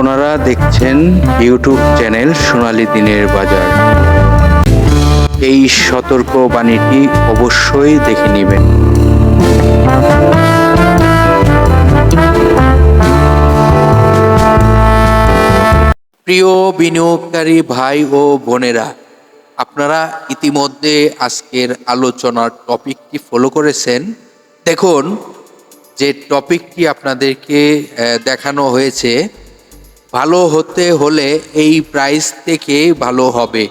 আপনারা দেখছেন YouTube channel সোনালি দিনের বাজার। এই সতর্ক বাণীটি অবশ্যই দেখে নেবেন। প্রিয় বিনিয়োগকারী ভাই ও বোনেরা, আপনারা ইতিমধ্যে আজকের আলোচনার টপিকটি ফলো করেছেন। দেখুন, যে টপিকটি আপনাদেরকে দেখানো হয়েছে ভালো হতে হলে এই প্রাইস থেকে ভালো হবে।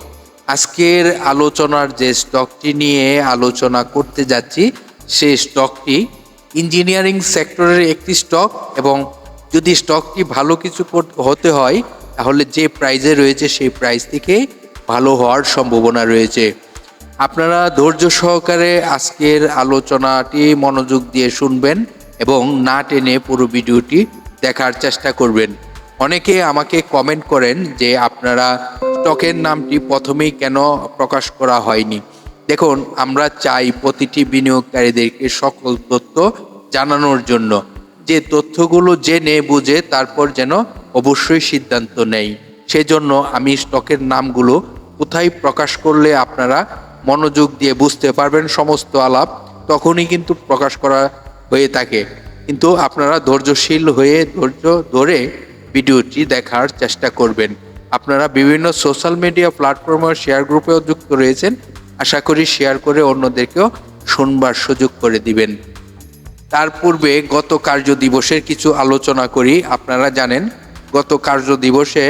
আজকের আলোচনার যে স্টকটি নিয়ে আলোচনা করতে যাচ্ছি সেই স্টকটি ইঞ্জিনিয়ারিং সেক্টরের একটি স্টক এবং যদি স্টকটি ভালো কিছু হতে হয়, তাহলে যে প্রাইজে রয়েছে সেই প্রাইস থেকে ভালো হওয়ার সম্ভাবনা রয়েছে। আপনারা ধৈর্য সহকারে আজকের আলোচনাটি মনোযোগ দিয়ে শুনবেন এবং না টেনে পুরো ভিডিওটি দেখার চেষ্টা করবেন। অনেকে আমাকে কমেন্ট করেন যে আপনারা স্টকের নামটি প্রথমেই কেন প্রকাশ করা হয়নি? দেখুন, আমরা চাই প্রতিটি বিনিয়োগকারীদেরকে সকল তথ্য জানানোর জন্য। যে তথ্যগুলো জেনে, বুঝে তারপর যেন অবশ্যই সিদ্ধান্ত নেই। সেজন্য আমি স্টকের নামগুলো কোথায় প্রকাশ করলে আপনারা মনোযোগ দিয়ে বুঝতে পারবেন সমস্ত আলাপ, তখনই কিন্তু প্রকাশ করা হয়ে থাকে। কিন্তু আপনারা ধৈর্যশীল হয়ে ধৈর্য ধরে ভিডিওটি দেখার চেষ্টা করবেন। আপনারা বিভিন্ন সোশ্যাল মিডিয়া প্ল্যাটফর্মে শেয়ার গ্রুপেও যুক্ত রয়েছেন। আশা করি শেয়ার করে অন্যদেরকেও শুনবার সুযোগ করে দিবেন। তার পূর্বে গত কার্য দিবসের কিছু আলোচনা করি। আপনারা জানেন, গত কার্য দিবসে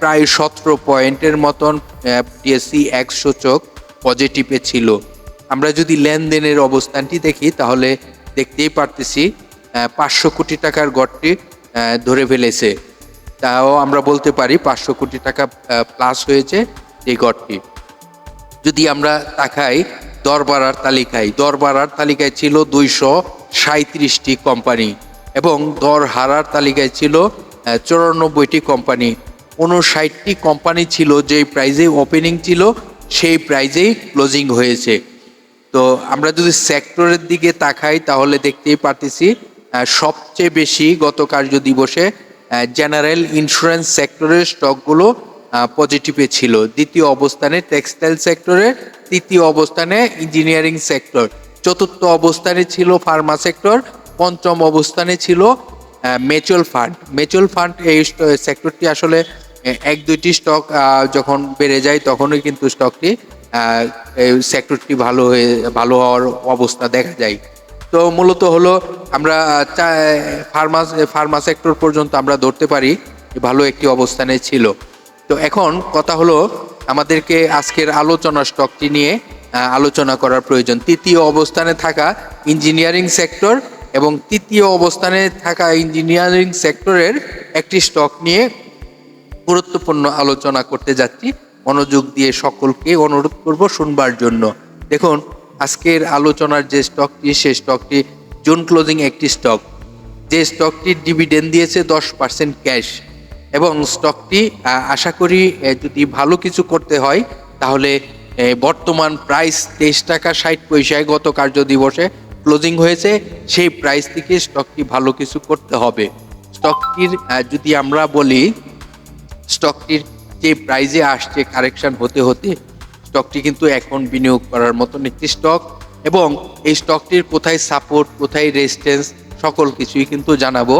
প্রায় সতেরো পয়েন্টের মতন টিএসসি এক সূচক পজিটিভে ছিল। আমরা যদি লেনদেনের অবস্থানটি দেখি, তাহলে দেখতেই পারতেছি পাঁচশো কোটি টাকার গড়টি ধরে ফেলেছে। তাও আমরা বলতে পারি পাঁচশো কোটি টাকা প্লাস হয়েছে এই গড়টি। যদি আমরা তাকাই দর বাড়ার তালিকায় দর বাড়ার তালিকায় ছিল দুইশো সাঁত্রিশটি কোম্পানি এবং দর হারার তালিকায় ছিল চুরানব্বইটি কোম্পানি উনষাটটি কোম্পানি ছিল যেই প্রাইজে ওপেনিং ছিল, সেই প্রাইজেই ক্লোজিং হয়েছে। তো আমরা যদি সেক্টরের দিকে তাকাই, তাহলে দেখতেই পারতেছি সবচেয়ে বেশি গত কার্য দিবসে জেনারেল ইন্স্যুরেন্স সেক্টরের স্টকগুলো পজিটিভে ছিল। দ্বিতীয় অবস্থানে টেক্সটাইল সেক্টরে তৃতীয় অবস্থানে ইঞ্জিনিয়ারিং সেক্টর চতুর্থ অবস্থানে ছিল ফার্মা সেক্টর পঞ্চম অবস্থানে ছিল মিউচুয়াল ফান্ড মিউচুয়াল ফান্ড এই সেক্টরটি আসলে এক দুইটি স্টক যখন বেড়ে যায় তখনই কিন্তু স্টকটি সেক্টরটি ভালো হয়ে, ভালো হওয়ার অবস্থা দেখা যায়। তো মূলত হলো আমরা ফার্মা ফার্মা সেক্টর পর্যন্ত আমরা ধরতে পারি, ভালো একটি অবস্থানে ছিল। তো এখন কথা হলো আমাদেরকে আজকের আলোচনা স্টকটি নিয়ে আলোচনা করার প্রয়োজন। তৃতীয় অবস্থানে থাকা ইঞ্জিনিয়ারিং সেক্টর এবং তৃতীয় অবস্থানে থাকা ইঞ্জিনিয়ারিং সেক্টরের একটি স্টক নিয়ে গুরুত্বপূর্ণ আলোচনা করতে যাচ্ছি। মনোযোগ দিয়ে সকলকে অনুরোধ করব শুনবার জন্য। দেখুন আজকের আলোচনার যে স্টকটি, সেই স্টকটি জুন ক্লোজিং একটি স্টক। যে স্টকটি ডিভিডেন্ড দিয়েছে দশ পার্সেন্ট ক্যাশ। এবং স্টকটি আশা করি যদি ভালো কিছু করতে হয়, তাহলে বর্তমান প্রাইস তেইশ টাকা ষাট পয়সায় গত কার্য দিবসে ক্লোজিং হয়েছে, সেই প্রাইস থেকে স্টকটি ভালো কিছু করতে হবে। স্টকটির যদি আমরা বলি, স্টকটির যে প্রাইজে আসছে কারেকশন হতে হতে স্টকটি কিন্তু এখন বিনিয়োগ করার মতন একটি স্টক এবং এই স্টকটির কোথায় সাপোর্ট কোথায় রেজিস্ট্যান্স সকল কিছুই কিন্তু জানাব।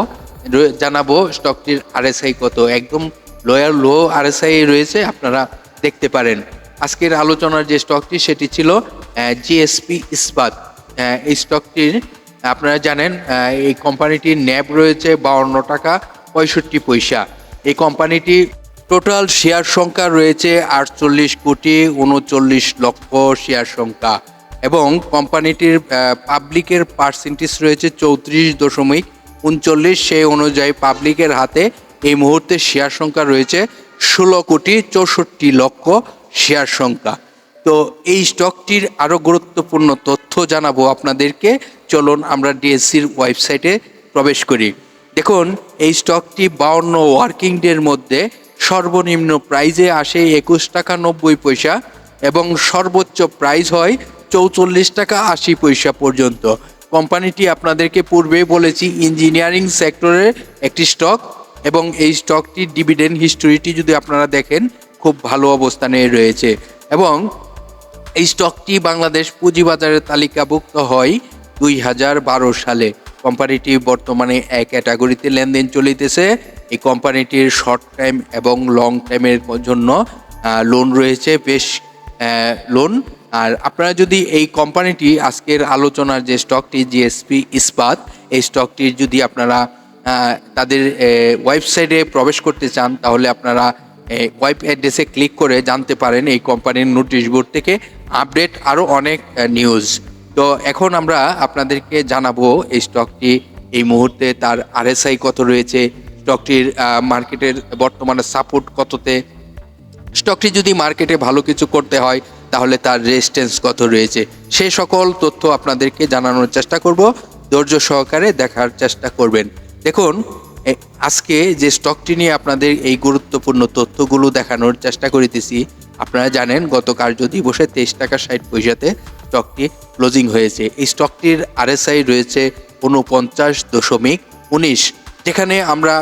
জানাব স্টকটির আরএসআই কত। একদম লোয়ার লো আরএসআই রয়েছে, আপনারা দেখতে পারেন। আজকের আলোচনার যে স্টকটি সেটি ছিল জিএসপি ইস্পাত। এই স্টকটির আপনারা জানেন এই কোম্পানিটির ন্যাব রয়েছে বাউন্ন টাকা পঁয়ষট্টি পয়সা। এই কোম্পানিটি টোটাল শেয়ার সংখ্যা রয়েছে আটচল্লিশ কোটি উনচল্লিশ লক্ষ শেয়ার সংখ্যা এবং কোম্পানিটির পাবলিকের পার্সেন্টেজ রয়েছে চৌত্রিশ দশমিক উনচল্লিশ। সেই অনুযায়ী পাবলিকের হাতে এই মুহূর্তে শেয়ার সংখ্যা রয়েছে ষোলো কোটি চৌষট্টি লক্ষ শেয়ার সংখ্যা। তো এই স্টকটির আরও গুরুত্বপূর্ণ তথ্য জানাব আপনাদেরকে। চলুন আমরা ডিএসসির ওয়েবসাইটে প্রবেশ করি। দেখুন, এই স্টকটি বাউন্ন ওয়ার্কিং ডের মধ্যে সর্বনিম্ন প্রাইজে আসে একুশ টাকা নব্বই পয়সা এবং সর্বোচ্চ প্রাইজ হয় চৌচল্লিশ টাকা আশি পয়সা পর্যন্ত। কোম্পানিটি আপনাদেরকে পূর্বেই বলেছি ইঞ্জিনিয়ারিং সেক্টরের একটি স্টক এবং এই স্টকটির ডিভিডেন্ড হিস্টোরিটি যদি আপনারা দেখেন, খুব ভালো অবস্থানে রয়েছে এবং এই স্টকটি বাংলাদেশ পুঁজিবাজারে তালিকাভুক্ত হয় দুই হাজার বারো সালে। কোম্পানিটি বর্তমানে এক ক্যাটাগরিতে লেনদেন চলিতেছে। এই কোম্পানিটির শর্ট টাইম এবং লং টাইমের জন্য লোন রয়েছে, বেশ লোন আর আপনারা যদি এই কোম্পানিটি, আজকের আলোচনার যে স্টকটি জিএসপি ইস্পাত, এই স্টকটির যদি আপনারা তাদের ওয়েবসাইটে প্রবেশ করতে চান, তাহলে আপনারা ওয়েব অ্যাড্রেসে ক্লিক করে জানতে পারেন এই কোম্পানির নোটিশ বোর্ড থেকে। আপডেট আরও অনেক নিউজ তো এখন আমরা আপনাদেরকে জানাব এই স্টকটি এই মুহূর্তে তার আরএসআই কত রয়েছে স্টকটির মার্কেটের বর্তমানে সাপোর্ট কততে? স্টকটি যদি মার্কেটে ভালো কিছু করতে হয়, তাহলে তার রেজিস্ট্যান্স কত রয়েছে? সে সকল তথ্য আপনাদেরকে জানানোর চেষ্টা করব। ধৈর্য সহকারে দেখার চেষ্টা করবেন। দেখুন আজকে যে স্টকটি নিয়ে আপনাদের এই গুরুত্বপূর্ণ তথ্যগুলো দেখানোর চেষ্টা করিতেছি, আপনারা জানেন গত কার্য দিবসে তেইশ টাকা ষাট পয়সাতে স্টকটি ক্লোজিং হয়েছে। এই স্টকটির আরএসআই রয়েছে উনপঞ্চাশ দশমিক উনিশ। যেখানে আমরা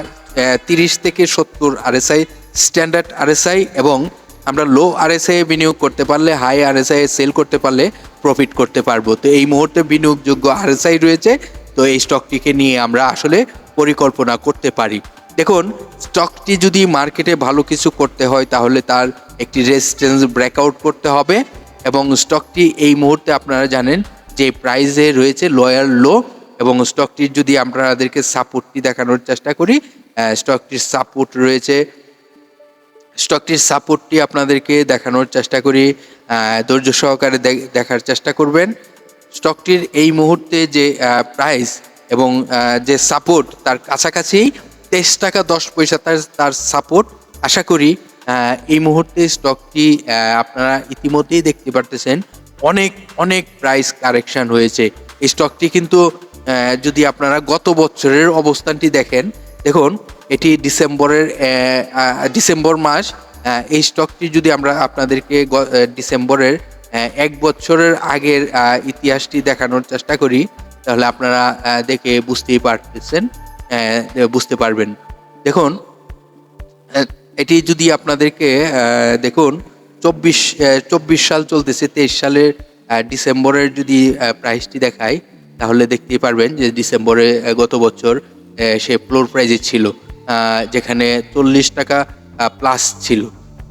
তিরিশ থেকে সত্তর আরএসআই স্ট্যান্ডার্ড আরএসআই এবং আমরা লো আরএসআই বিনিয়োগ করতে পারলে হাই আরএসআই সেল করতে পারলে প্রফিট করতে পারব। তো এই মুহূর্তে বিনিয়োগযোগ্য আরএসআই রয়েছে, তো এই স্টকটিকে নিয়ে আমরা আসলে পরিকল্পনা করতে পারি। দেখুন স্টকটি যদি মার্কেটে ভালো কিছু করতে হয়, তাহলে তার একটি রেজিস্ট্যান্স ব্রেকআউট করতে হবে এবং স্টকটি এই মুহূর্তে আপনারা জানেন যে প্রাইসে রয়েছে লয়ার লো এবং স্টকটির যদি আপনাদেরকে সাপোর্টটি দেখানোর চেষ্টা করি স্টকটির সাপোর্ট রয়েছে। স্টকটির সাপোর্টটি আপনাদেরকে দেখানোর চেষ্টা করি। ধৈর্য সহকারে দেখার চেষ্টা করবেন। স্টকটির এই মুহূর্তে যে প্রাইস এবং যে সাপোর্ট তার কাছাকাছি তেইশ টাকা দশ পয়সা তার তার সাপোর্ট আশা করি এই মুহূর্তে স্টকটি আপনারা ইতিমধ্যেই দেখতে পারতেছেন। অনেক অনেক প্রাইস কারেকশন হয়েছে। এই স্টকটি কিন্তু যদি আপনারা গত বছরের অবস্থানটি দেখেন দেখুন, এটি ডিসেম্বরের ডিসেম্বর মাস। এই স্টকটি যদি আমরা আপনাদেরকে ডিসেম্বরের এক বছরের আগের ইতিহাসটি দেখানোর চেষ্টা করি, তাহলে আপনারা দেখে বুঝতেই পারতেছেন বুঝতে পারবেন। দেখুন এটি যদি আপনাদেরকে দেখুন, চব্বিশ চব্বিশ সাল চলতেছে, তেইশ সালের ডিসেম্বরের যদি প্রাইসটি দেখায় তাহলে দেখতেই পারবেন যে ডিসেম্বরে গত বছর সে ফ্লোর প্রাইজে ছিল যেখানে চল্লিশ টাকা প্লাস ছিল।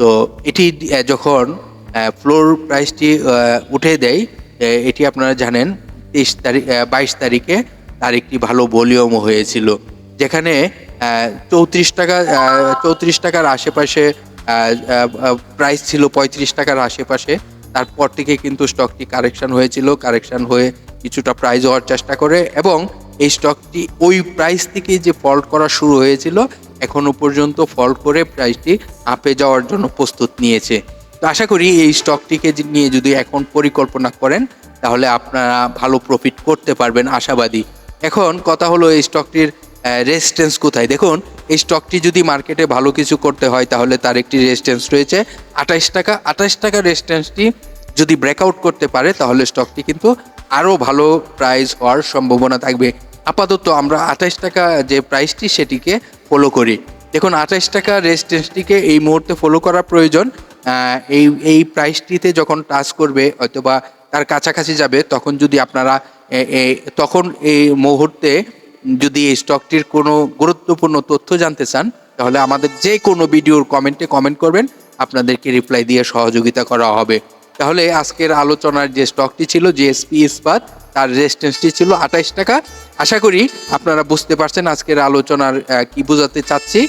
তো এটি যখন ফ্লোর প্রাইসটি উঠে দেয় এটি আপনারা জানেন, তেইশ তারিখ বাইশ তারিখে তার একটি ভালো ভলিউম হয়েছিল, যেখানে চৌত্রিশ টাকা চৌত্রিশ টাকার আশেপাশে প্রাইস ছিল পঁয়ত্রিশ টাকার আশেপাশে। তারপর থেকে কিন্তু স্টকটি কারেকশন হয়েছিল কারেকশন হয়ে কিছুটা প্রাইস হওয়ার চেষ্টা করে এবং এই স্টকটি ওই প্রাইস থেকে যে ফল্ট করা শুরু হয়েছিল, এখনও পর্যন্ত ফল্ট করে প্রাইসটি আপে যাওয়ার জন্য প্রস্তুত নিয়েছে। তো আশা করি এই স্টকটিকে নিয়ে যদি এখন পরিকল্পনা করেন, তাহলে আপনারা ভালো প্রফিট করতে পারবেন আশাবাদী। এখন কথা হলো এই স্টকটির রেজিস্ট্যান্স কোথায়? দেখুন, এই স্টকটি যদি মার্কেটে ভালো কিছু করতে হয়, তাহলে তার একটি রেজিস্ট্যান্স রয়েছে। আঠাইশ টাকা আঠাইশ টাকা রেজিস্ট্যান্সটি যদি ব্রেকআউট করতে পারে, তাহলে স্টকটি কিন্তু আরও ভালো প্রাইস হওয়ার সম্ভাবনা থাকবে। আপাতত আমরা আঠাইশ টাকা যে প্রাইসটি সেটিকে ফলো করি। দেখুন আঠাইশ টাকা রেজিস্ট্যান্সটিকে এই মুহূর্তে ফলো করা প্রয়োজন। এই এই প্রাইসটিতে যখন টাচ করবে, হয়তোবা তার কাছাকাছি যাবে, তখন যদি আপনারা তখন এই মুহূর্তে যদি এই স্টকটির কোনো গুরুত্বপূর্ণ তথ্য জানতে চান, তাহলে আমাদের যে কোনো ভিডিওর কমেন্টে কমেন্ট করবেন। আপনাদেরকে রিপ্লাই দিয়ে সহযোগিতা করা হবে। তাহলে আজকের আলোচনার যে স্টকটি ছিল জিএসপি ইস্পাত তার রেজিস্ট্যান্সটি ছিল আঠাইশ টাকা। আশা করি আপনারা বুঝতে পারছেন আজকের আলোচনার কি বোঝাতে চাচ্ছি।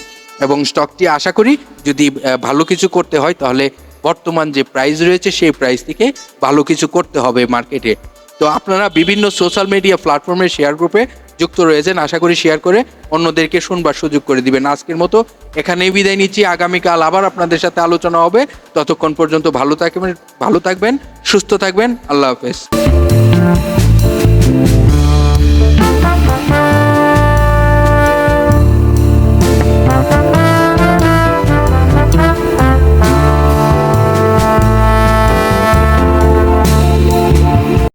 এবং স্টকটি আশা করি যদি ভালো কিছু করতে হয় তাহলে বর্তমান যে প্রাইস রয়েছে সেই প্রাইস থেকে ভালো কিছু করতে হবে মার্কেটে তো আপনারা বিভিন্ন সোশ্যাল মিডিয়া প্ল্যাটফর্মে শেয়ার গ্রুপে যুক্ত রয়েছেন, আশা করি শেয়ার করে অন্যদেরকে শুনবার সুযোগ করে দিবেন। আজকের মতো এখানেই বিদায় নিচ্ছি। আগামীকাল আবার আপনাদের সাথে আলোচনা হবে। ততক্ষণ পর্যন্ত ভালো থাকবেন ভালো থাকবেন, সুস্থ থাকবেন। আল্লাহ হাফেজ।